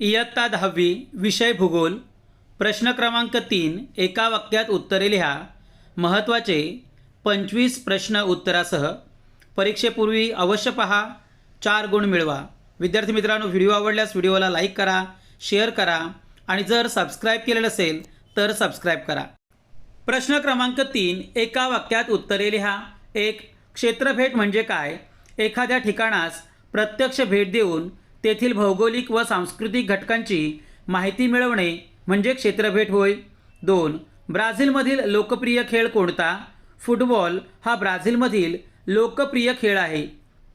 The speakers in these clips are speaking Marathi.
इयत्ता दहावी विषय भूगोल प्रश्न क्रमांक तीन एका वाक्यात उत्तरे लिहा. महत्त्वाचे पंचवीस प्रश्न उत्तरासह परीक्षेपूर्वी अवश्य पहा. चार गुण मिळवा. विद्यार्थी मित्रांनो व्हिडिओ आवडल्यास व्हिडिओला लाईक करा शेअर करा आणि जर सबस्क्राईब केलं नसेल तर सबस्क्राईब करा. प्रश्न क्रमांक तीन एका वाक्यात उत्तरे लिहा. एक क्षेत्रभेट म्हणजे काय? एखाद्या ठिकाणास प्रत्यक्ष भेट देऊन तेथील भौगोलिक व सांस्कृतिक घटकांची माहिती मिळवणे म्हणजे क्षेत्रभेट होय. दोन ब्राझीलमधील लोकप्रिय खेळ कोणता? फुटबॉल हा ब्राझीलमधील लोकप्रिय खेळ आहे.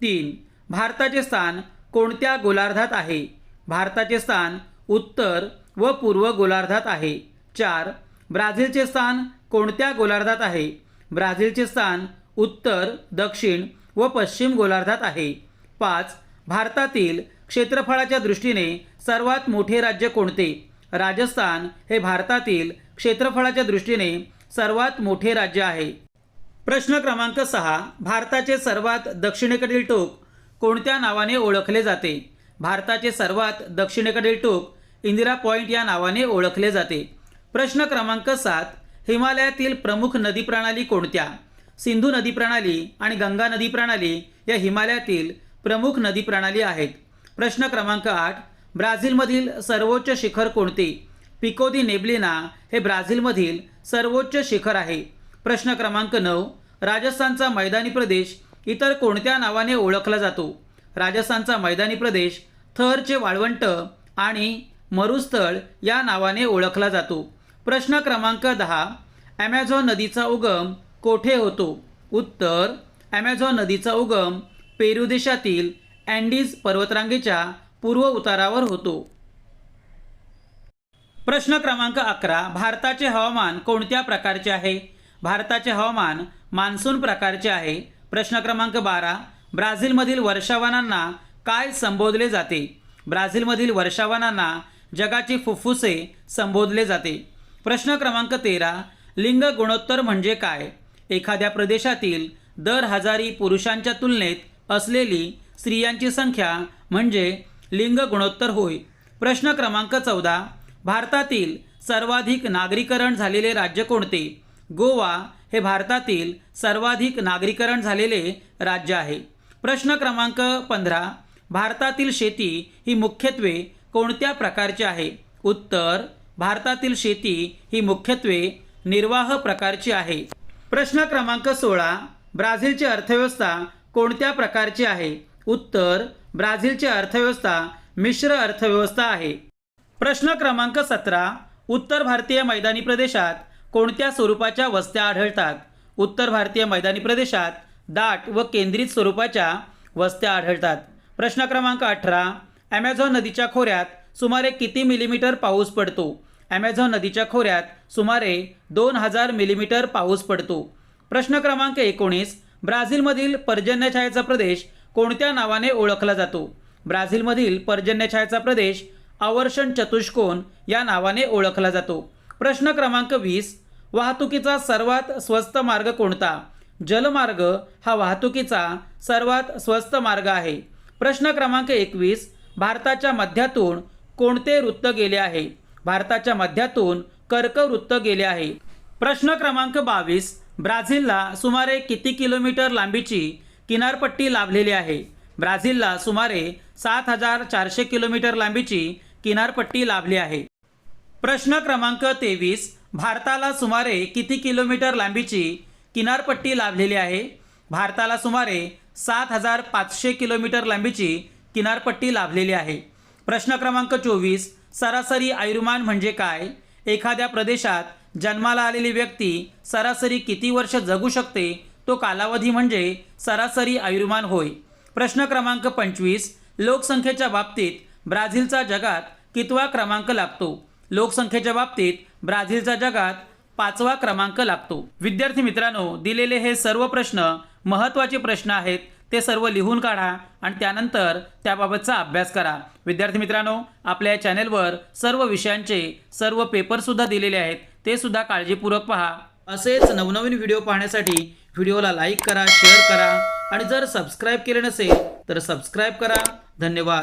तीन भारताचे स्थान कोणत्या गोलार्धात आहे? भारताचे स्थान उत्तर व पूर्व गोलार्धात आहे. चार ब्राझीलचे स्थान कोणत्या गोलार्धात आहे? ब्राझीलचे स्थान उत्तर दक्षिण व पश्चिम गोलार्धात आहे. पाच भारतातील क्षेत्रफळाच्या दृष्टीने सर्वात मोठे राज्य कोणते? राजस्थान हे भारतातील क्षेत्रफळाच्या दृष्टीने सर्वात मोठे राज्य आहे. प्रश्न क्रमांक सहा. भारताचे सर्वात दक्षिणेकडील टोक कोणत्या नावाने ओळखले जाते? भारताचे सर्वात दक्षिणेकडील टोक इंदिरा पॉइंट या नावाने ओळखले जाते. प्रश्न क्रमांक सात. हिमालयातील प्रमुख नदी प्रणाली कोणत्या? सिंधू नदी प्रणाली आणि गंगा नदी प्रणाली या हिमालयातील प्रमुख नदी प्रणाली आहेत. प्रश्न क्रमांक आठ ब्राझीलमधील सर्वोच्च शिखर कोणते? पिकोदी नेब्लिना हे ब्राझीलमधील सर्वोच्च शिखर आहे. प्रश्न क्रमांक नऊ राजस्थानचा मैदानी प्रदेश इतर कोणत्या नावाने ओळखला जातो? राजस्थानचा मैदानी प्रदेश थरचे वाळवंट आणि मरुस्थळ या नावाने ओळखला जातो. प्रश्न क्रमांक दहा ॲमेझॉन नदीचा उगम कोठे होतो? उत्तर ॲमेझॉन नदीचा उगम पेरू देशातील अँडीज पर्वतरांगेच्या पूर्व उतारावर होतो. प्रश्न क्रमांक अकरा भारताचे हवामान कोणत्या प्रकारचे आहे? भारताचे हवामान मान्सून प्रकारचे आहे. प्रश्न क्रमांक बारा ब्राझीलमधील वर्षावनांना काय संबोधले जाते? ब्राझीलमधील वर्षावनांना जगाची फुफ्फुसे संबोधले जाते. प्रश्न क्रमांक तेरा लिंग गुणोत्तर म्हणजे काय? एखाद्या प्रदेशातील दर हजारी पुरुषांच्या तुलनेत असलेली स्त्रियांची संख्या म्हणजे लिंग गुणोत्तर होय. प्रश्न क्रमांक चौदा. भारतातील सर्वाधिक नागरीकरण झालेले राज्य कोणते? गोवा हे भारतातील सर्वाधिक नागरीकरण झालेले राज्य आहे. प्रश्न क्रमांक पंधरा. भारतातील शेती ही मुख्यत्वे कोणत्या प्रकारची आहे? उत्तर. भारतातील शेती ही मुख्यत्वे निर्वाह प्रकारची आहे. प्रश्न क्रमांक सोळा. ब्राझीलची अर्थव्यवस्था कोणत्या प्रकारची आहे? उत्तर ब्राझीलची अर्थव्यवस्था मिश्र अर्थव्यवस्था आहे. प्रश्न क्रमांक सतरा उत्तर भारतीय मैदानी प्रदेशात कोणत्या स्वरूपाच्या वस्त्या आढळतात? उत्तर भारतीय मैदानी प्रदेशात दाट व केंद्रित स्वरूपाच्या वस्त्या आढळतात. प्रश्न क्रमांक अठरा ॲमेझॉन नदीच्या खोऱ्यात सुमारे किती मिलीमीटर पाऊस पडतो? ॲमेझॉन नदीच्या खोऱ्यात सुमारे दोन हजार मिलीमीटर पाऊस पडतो. प्रश्न क्रमांक एकोणीस ब्राझीलमधील पर्जन्यछायेचा प्रदेश कोणत्या नावाने ओळखला जातो? ब्राझीलमधील पर्जन्यछायेचा प्रदेश आवर्षण चतुष्कोन या नावाने ओळखला जातो. प्रश्न क्रमांक वीस वाहतुकीचा सर्वात स्वस्त मार्ग कोणता? जलमार्ग हा वाहतुकीचा सर्वात स्वस्त मार्ग आहे. प्रश्न क्रमांक एकवीस भारताच्या मध्यातून कोणते वृत्त गेले आहे? भारताच्या मध्यातून कर्कवृत्त गेले आहे. प्रश्न क्रमांक बावीस ब्राझीलला सुमारे किती किलोमीटर लांबीची किनारपट्टी लाभलेली आहे? ब्राझीलला सुमारे सात हजार चारशे किलोमीटर लांबीची किनारपट्टी लाभली आहे. प्रश्न क्रमांक तेवीस भारताला सुमारे किती किलोमीटर लांबीची किनारपट्टी लाभलेली आहे? भारताला सुमारे सात हजार पाचशे किलोमीटर लांबीची किनारपट्टी लाभलेली आहे. प्रश्न क्रमांक चोवीस सरासरी आयुर्मान म्हणजे काय? एखाद्या प्रदेशात जन्माला आलेली व्यक्ती सरासरी किती वर्ष जगू शकते? तो कालावधी म्हणजे सरासरी आयुर्मान होय. प्रश्न क्रमांक पंचवीस. लोकसंख्येच्या बाबतीत ब्राझीलचा जगात कितवा क्रमांक लागतो लोकसंख्येच्या बाबतीत ब्राझीलचा जगात पाचवा क्रमांक लागतो विद्यार्थी मित्रांनो दिलेले हे सर्व प्रश्न महत्त्वाचे प्रश्न आहेत. ते सर्व लिहून काढा आणि त्यानंतर त्याबाबतचा अभ्यास करा. विद्यार्थी मित्रांनो आपल्या या चॅनेलवर सर्व विषयांचे सर्व पेपरसुद्धा दिलेले आहेत. ते सुद्धा काळजीपूर्वक पहा. असेच नवनवीन व्हिडिओ पाहण्यासाठी व्हिडिओला लाईक करा शेअर करा आणि जर सबस्क्राईब केले नसेल तर सबस्क्राईब करा. धन्यवाद.